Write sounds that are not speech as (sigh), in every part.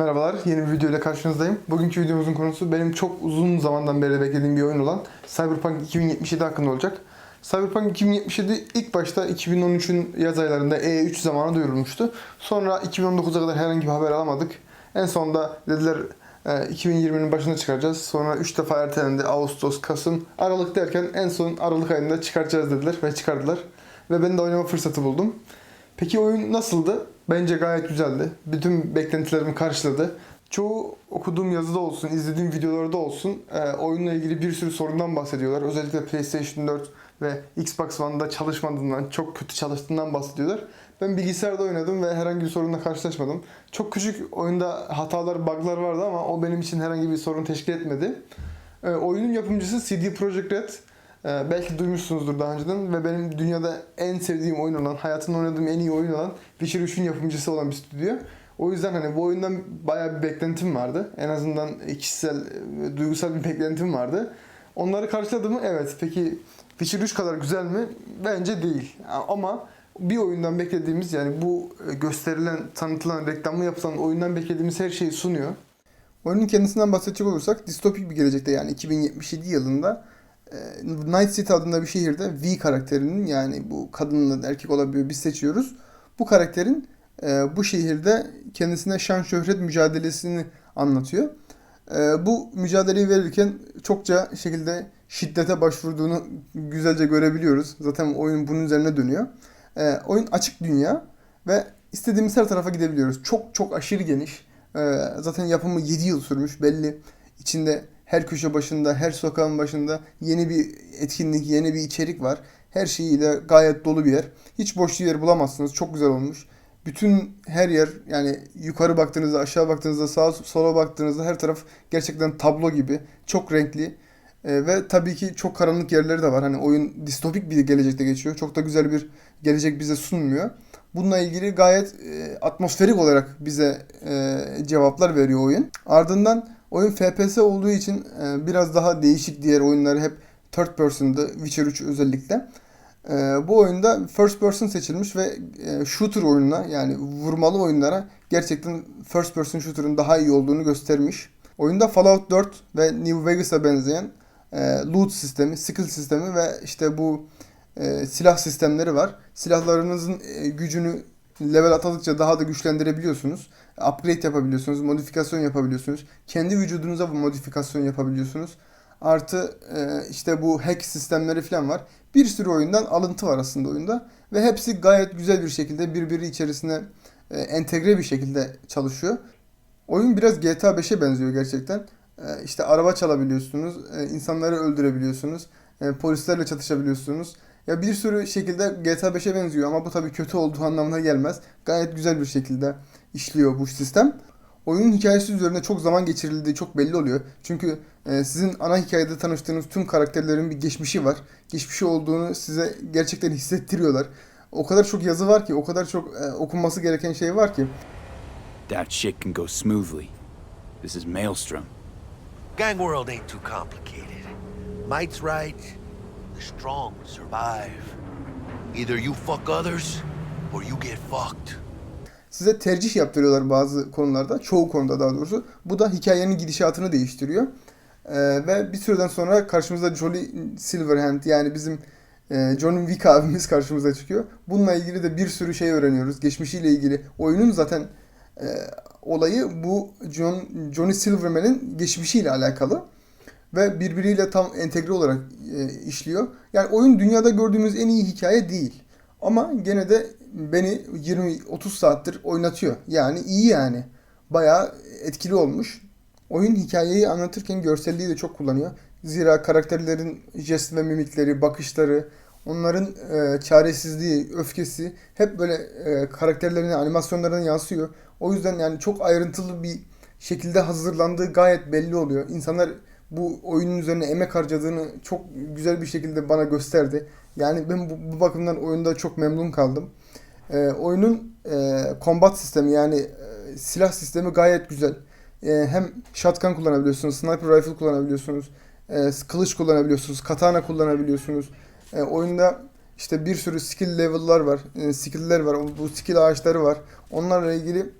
Merhabalar, yeni bir video ile karşınızdayım. Bugünkü videomuzun konusu benim çok uzun zamandan beri beklediğim bir oyun olan Cyberpunk 2077 hakkında olacak. Cyberpunk 2077 ilk başta 2013'ün yaz aylarında E3 zamanı duyurulmuştu. Sonra 2019'a kadar herhangi bir haber alamadık. En sonunda dediler e, 2020'nin başında çıkaracağız. Sonra 3 defa ertelendi. Ağustos, Kasım, Aralık derken en son Aralık ayında çıkaracağız dediler ve çıkardılar. Ve ben de oynama fırsatı buldum. Peki oyun nasıldı? Bence gayet güzeldi. Bütün beklentilerimi karşıladı. Çoğu okuduğum yazıda olsun, izlediğim videolarda olsun e, oyunla ilgili bir sürü sorundan bahsediyorlar. Özellikle PlayStation 4 ve Xbox One'da çalışmadığından, çok kötü çalıştığından bahsediyorlar. Ben bilgisayarda oynadım ve herhangi bir sorunla karşılaşmadım. Çok küçük oyunda hatalar, bug'lar vardı ama o benim için herhangi bir sorun teşkil etmedi. E, oyunun yapımcısı CD Projekt Red. Ee, belki duymuşsunuzdur daha önceden ve benim dünyada en sevdiğim oyun olan, hayatımda oynadığım en iyi oyun olan Witcher 3'ün yapımcısı olan bir stüdyo. O yüzden hani bu oyundan bayağı bir beklentim vardı. En azından kişisel, e, duygusal bir beklentim vardı. Onları karşıladı mı? Evet. Peki Witcher 3 kadar güzel mi? Bence değil. Ama bir oyundan beklediğimiz yani bu e, gösterilen, tanıtılan, reklamı yapılan oyundan beklediğimiz her şeyi sunuyor. Oyunun kendisinden bahsedecek olursak distopik bir gelecekte yani 2077 yılında Night City adında bir şehirde V karakterinin yani bu kadınla erkek olabiliyor biz seçiyoruz. Bu karakterin e, bu şehirde kendisine şan şöhret mücadelesini anlatıyor. E, bu mücadeleyi verirken çokça şekilde şiddete başvurduğunu güzelce görebiliyoruz. Zaten oyun bunun üzerine dönüyor. E, oyun açık dünya ve istediğimiz her tarafa gidebiliyoruz. Çok çok aşırı geniş. E, zaten yapımı 7 yıl sürmüş belli. İçinde her köşe başında, her sokağın başında yeni bir etkinlik, yeni bir içerik var. Her şeyiyle gayet dolu bir yer. Hiç boş bir yer bulamazsınız. Çok güzel olmuş. Bütün her yer yani yukarı baktığınızda, aşağı baktığınızda, sağa sola baktığınızda her taraf gerçekten tablo gibi. Çok renkli. Ee, ve tabii ki çok karanlık yerleri de var. Hani oyun distopik bir gelecekte geçiyor. Çok da güzel bir gelecek bize sunmuyor. Bununla ilgili gayet e, atmosferik olarak bize e, cevaplar veriyor oyun. Ardından Oyun FPS olduğu için e, biraz daha değişik diğer oyunları hep third person'dı. Witcher 3 özellikle. E, bu oyunda first person seçilmiş ve e, shooter oyununa yani vurmalı oyunlara gerçekten first person shooter'ın daha iyi olduğunu göstermiş. Oyunda Fallout 4 ve New Vegas'a benzeyen loot sistemi, skill sistemi ve işte bu silah sistemleri var. Silahlarınızın gücünü level atladıkça daha da güçlendirebiliyorsunuz. Upgrade yapabiliyorsunuz, modifikasyon yapabiliyorsunuz. Kendi vücudunuza modifikasyon yapabiliyorsunuz. Artı e, işte bu hack sistemleri falan var. Bir sürü oyundan alıntı var aslında oyunda. Ve hepsi gayet güzel bir şekilde birbiri içerisine e, entegre bir şekilde çalışıyor. Oyun biraz GTA 5'e benziyor gerçekten. E, işte araba çalabiliyorsunuz, e, insanları öldürebiliyorsunuz, e, polislerle çatışabiliyorsunuz. Ya bir sürü şekilde GTA 5'e benziyor ama bu tabii kötü olduğu anlamına gelmez. Gayet güzel bir şekilde işliyor bu sistem. Oyunun hikayesi üzerine çok zaman geçirildiği çok belli oluyor. Çünkü e, sizin ana hikayede tanıştığınız tüm karakterlerin bir geçmişi var. Geçmişi olduğunu size gerçekten hissettiriyorlar. O kadar çok yazı var ki, o kadar çok e, okunması gereken şey var ki. That shit can go smoothly. This is Maelstrom. Gang world ain't too complicated. Might's right. Strong survive. Either you fuck others or you get fucked. Size tercih yaptırıyorlar bazı konularda. Çoğu konuda daha doğrusu. Bu da hikayenin gidişatını değiştiriyor. Ee, ve bir süreden sonra karşımıza Jolly Silverhand yani bizim e, John Wick abimiz karşımıza çıkıyor. Bununla ilgili de bir sürü şey öğreniyoruz. Geçmişiyle ilgili. Oyunun zaten e, olayı bu John Johnny Silverman'in geçmişiyle alakalı ve birbiriyle tam entegre olarak e, işliyor. Yani oyun dünyada gördüğümüz en iyi hikaye değil. Ama gene de beni 20-30 saattir oynatıyor. Yani iyi yani. Bayağı etkili olmuş. Oyun hikayeyi anlatırken görselliği de çok kullanıyor. Zira karakterlerin jest ve mimikleri, bakışları, onların e, çaresizliği, öfkesi hep böyle e, karakterlerine, animasyonlarına yansıyor. O yüzden yani çok ayrıntılı bir şekilde hazırlandığı gayet belli oluyor. İnsanlar bu oyunun üzerine emek harcadığını çok güzel bir şekilde bana gösterdi. Yani ben bu, bu bakımdan oyunda çok memnun kaldım. E, oyunun e, combat sistemi yani e, silah sistemi gayet güzel. E, hem shotgun kullanabiliyorsunuz, sniper rifle kullanabiliyorsunuz, e, kılıç kullanabiliyorsunuz, katana kullanabiliyorsunuz. E, oyunda işte bir sürü skill level'lar var, e, skill'ler var, bu skill ağaçları var. Onlarla ilgili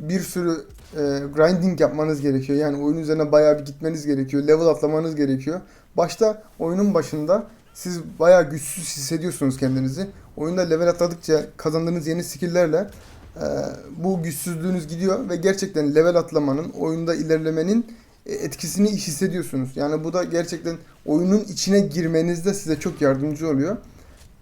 bir sürü e, grinding yapmanız gerekiyor. Yani oyun üzerine bayağı bir gitmeniz gerekiyor. Level atlamanız gerekiyor. Başta oyunun başında siz bayağı güçsüz hissediyorsunuz kendinizi. Oyunda level atladıkça kazandığınız yeni skill'lerle e, bu güçsüzlüğünüz gidiyor ve gerçekten level atlamanın, oyunda ilerlemenin e, etkisini hissediyorsunuz. Yani bu da gerçekten oyunun içine girmenizde size çok yardımcı oluyor.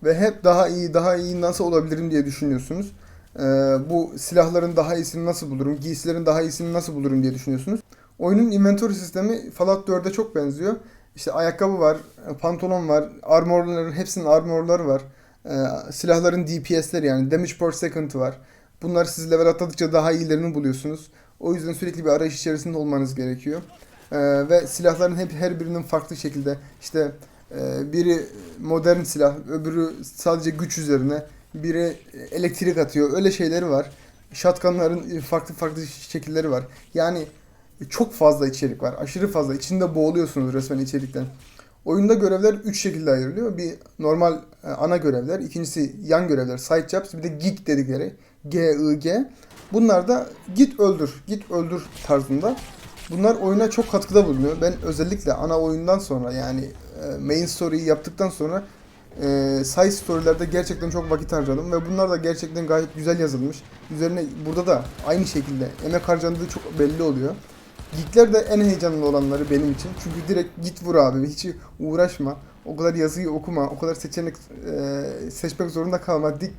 Ve hep daha iyi, daha iyi nasıl olabilirim diye düşünüyorsunuz. Ee, bu silahların daha iyisini nasıl bulurum, giysilerin daha iyisini nasıl bulurum diye düşünüyorsunuz. Oyunun inventory sistemi Fallout 4'e çok benziyor. İşte ayakkabı var, pantolon var, armorların hepsinin armorları var. Ee, silahların DPS'leri yani damage per second var. Bunlar siz level atladıkça daha iyilerini buluyorsunuz. O yüzden sürekli bir arayış içerisinde olmanız gerekiyor. Ee, ve silahların hep her birinin farklı şekilde işte e, biri modern silah, öbürü sadece güç üzerine, biri elektrik atıyor. Öyle şeyleri var. Shotgunların farklı farklı şekilleri var. Yani çok fazla içerik var. Aşırı fazla. İçinde boğuluyorsunuz resmen içerikten. Oyunda görevler 3 şekilde ayrılıyor. Bir normal e, ana görevler, ikincisi yan görevler, side jobs, bir de gig dedikleri G I G. Bunlar da git öldür, git öldür tarzında. Bunlar oyuna çok katkıda bulunuyor. Ben özellikle ana oyundan sonra yani e, main story'yi yaptıktan sonra e, side story'lerde gerçekten çok vakit harcadım ve bunlar da gerçekten gayet güzel yazılmış. Üzerine burada da aynı şekilde emek harcandığı çok belli oluyor. Geekler de en heyecanlı olanları benim için. Çünkü direkt git vur abi. Hiç uğraşma. O kadar yazıyı okuma. O kadar seçenek e, seçmek zorunda kalma. Dik,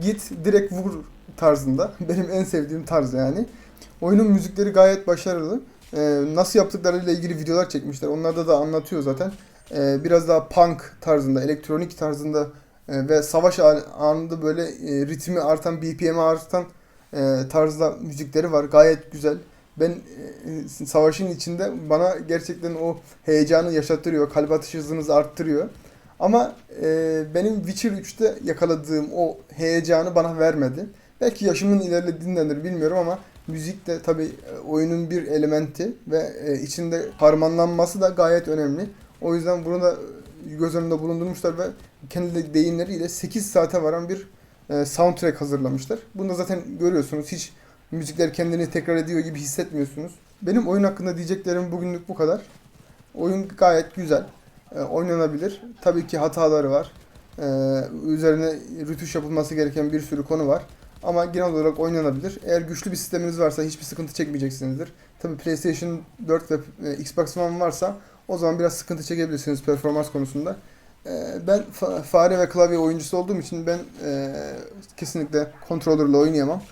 git direkt vur tarzında. (laughs) Benim en sevdiğim tarz yani. Oyunun müzikleri gayet başarılı. E, nasıl yaptıklarıyla ilgili videolar çekmişler. Onlarda da anlatıyor zaten. E, biraz daha punk tarzında, elektronik tarzında e, ve savaş an- anında böyle e, ritmi artan, BPM'i artan e, tarzda müzikleri var. Gayet güzel. Ben e, savaşın içinde bana gerçekten o heyecanı yaşattırıyor. Kalp atış hızınızı arttırıyor. Ama e, benim Witcher 3'te yakaladığım o heyecanı bana vermedi. Belki yaşımın ilerlediğindendir bilmiyorum ama müzik de tabii e, oyunun bir elementi ve e, içinde harmanlanması da gayet önemli. O yüzden bunu da göz önünde bulundurmuşlar ve kendi deyimleriyle 8 saate varan bir e, soundtrack hazırlamışlar. Bunu da zaten görüyorsunuz. Hiç müzikler kendini tekrar ediyor gibi hissetmiyorsunuz. Benim oyun hakkında diyeceklerim bugünlük bu kadar. Oyun gayet güzel. E, oynanabilir. Tabii ki hataları var. E, üzerine rütuş yapılması gereken bir sürü konu var. Ama genel olarak oynanabilir. Eğer güçlü bir sisteminiz varsa hiçbir sıkıntı çekmeyeceksinizdir. Tabii PlayStation 4 ve e, Xbox One varsa o zaman biraz sıkıntı çekebilirsiniz performans konusunda. E, ben fa- fare ve klavye oyuncusu olduğum için ben e, kesinlikle controller'la oynayamam.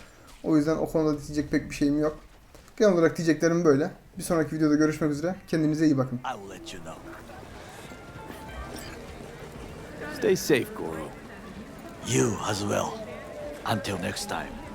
O yüzden o konuda diyecek pek bir şeyim yok. Genel olarak diyeceklerim böyle. Bir sonraki videoda görüşmek üzere. Kendinize iyi bakın. Stay safe, Goro. You as well. Until next time.